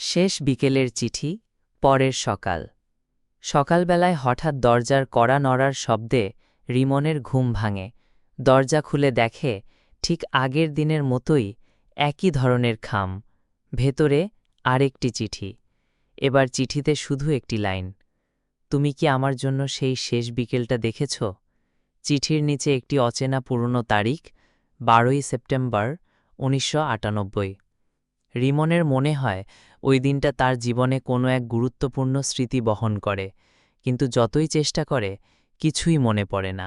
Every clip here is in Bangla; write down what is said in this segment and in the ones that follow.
শেষ বিকেলের চিঠি, পরের সকাল। সকালবেলায় হঠাৎ দরজার কড়া নড়ার শব্দে রিমনের ঘুম ভাঙে। দরজা খুলে দেখে ঠিক আগের দিনের মতোই একই ধরনের খাম। ভেতরে আরেকটি চিঠি। এবার চিঠিতে শুধু একটি লাইন। তুমি কি আমার জন্য সেই শেষ বিকেলটা দেখেছ? চিঠির নিচে একটি অচেনা পুরনো তারিখ, বারোই সেপ্টেম্বর, উনিশশো আটানব্বই। রিমনের মনে হয়, ওই দিনটা তার জীবনে কোনো এক গুরুত্বপূর্ণ স্মৃতি বহন করে, কিন্তু যতই চেষ্টা করে, কিছুই মনে পড়ে না।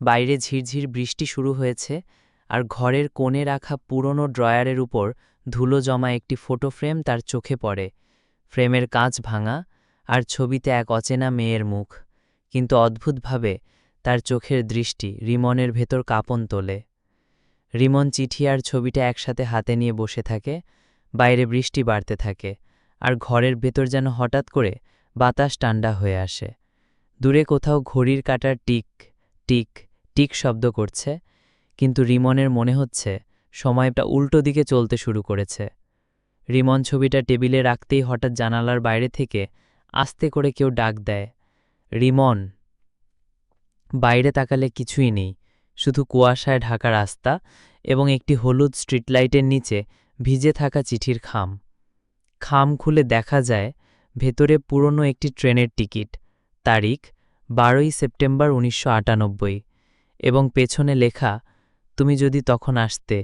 বাইরে ঝিরঝির বৃষ্টি শুরু হয়েছে, আর ঘরের কোণে রাখা পুরনো ড্রয়ারের উপর ধুলো জমা একটি ফটো ফ্রেম তার চোখে পড়ে। ফ্রেমের কাঁচ ভাঙা, আর ছবিতে এক অচেনা মেয়ের মুখ, কিন্তু অদ্ভুতভাবে তার চোখের দৃষ্টি রিমনের ভেতর কাঁপন তোলে। রিমন চিঠি আর ছবিটা একসাথে হাতে নিয়ে বসে থাকে, বাইরে বৃষ্টি বাড়তে থাকে, আর ঘরের ভেতর যেন হঠাৎ করে বাতাস ঠান্ডা হয়ে আসে। দূরে কোথাও ঘড়ির কাটার টিক টিক টিক শব্দ করছে, কিন্তু রিমনের মনে হচ্ছে সময়টা উল্টো দিকে চলতে শুরু করেছে। রিমন ছবিটা টেবিলে রাখতেই হঠাৎ জানালার বাইরে থেকে আস্তে করে কেউ ডাক দেয়, রিমন! বাইরে তাকালে কিছুই নেই শুধু কুয়াশায় ঢাকা রাস্তা এবং একটি হলুদ স্ট্রিট লাইটের নিচে ভিজে থাকা চিঠির খাম। খাম খুলে দেখা যায় ভেতরে পুরনো একটি ট্রেনের টিকিট, তারিখ বারোই সেপ্টেম্বর উনিশশো আটানব্বই এবং পেছনে লেখা, তুমি যদি তখন আসতে।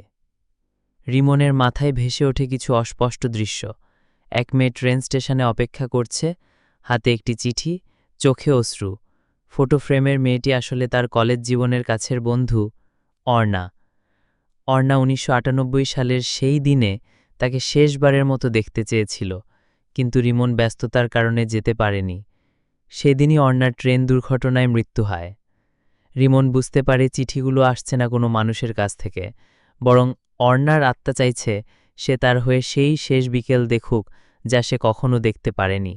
রিমনের মাথায় ভেসে ওঠে কিছু অস্পষ্ট দৃশ্য। এক মেয়ে ট্রেন স্টেশনে অপেক্ষা করছে, হাতে একটি চিঠি, চোখে অশ্রু। ফটো ফ্রেমের মেয়েটি আসলে তার কলেজ জীবনের কাছের বন্ধু, অর্ণা। অর্ণা উনিশশো আটানব্বই সালের সেই দিনে তাকে শেষবারের মতো দেখতে চেয়েছিল, কিন্তু রিমন ব্যস্ততার কারণে যেতে পারেনি। সেদিনই অর্ণার ট্রেন দুর্ঘটনায় মৃত্যু হয়। রিমন বুঝতে পারে চিঠিগুলো আসছে না কোনো মানুষের কাছ থেকে, বরং অর্ণার আত্মা চাইছে সে তার হয়ে সেই শেষ বিকেল দেখুক যা সে কখনো দেখতে পারেনি।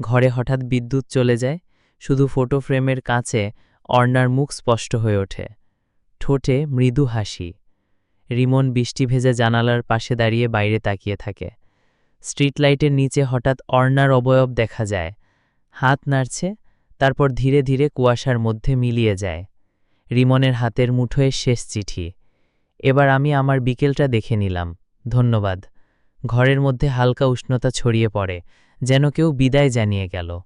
ঘরে হঠাৎ বিদ্যুৎ চলে যায় শুধু ফটো ফ্রেমের কাছে অর্ণার মুখ স্পষ্ট হয়ে ওঠে। ঠোঁটে মৃদু হাসি। রিমন বৃষ্টি ভেজা জানালার পাশে দাঁড়িয়ে বাইরে তাকিয়ে থাকে। স্ট্রিট লাইটের নিচে হঠাৎ অর্ণার অবয়ব দেখা যায়। হাত নাড়ছে, তারপর ধীরে ধীরে কুয়াশার মধ্যে মিলিয়ে যায়। রিমনের হাতের মুঠোয় শেষ চিঠি। এবার আমি আমার বিকেলটা দেখে নিলাম। ধন্যবাদ। ঘরের মধ্যে হালকা উষ্ণতা ছড়িয়ে পড়ে, যেন কেউ বিদায় জানিয়ে গেল।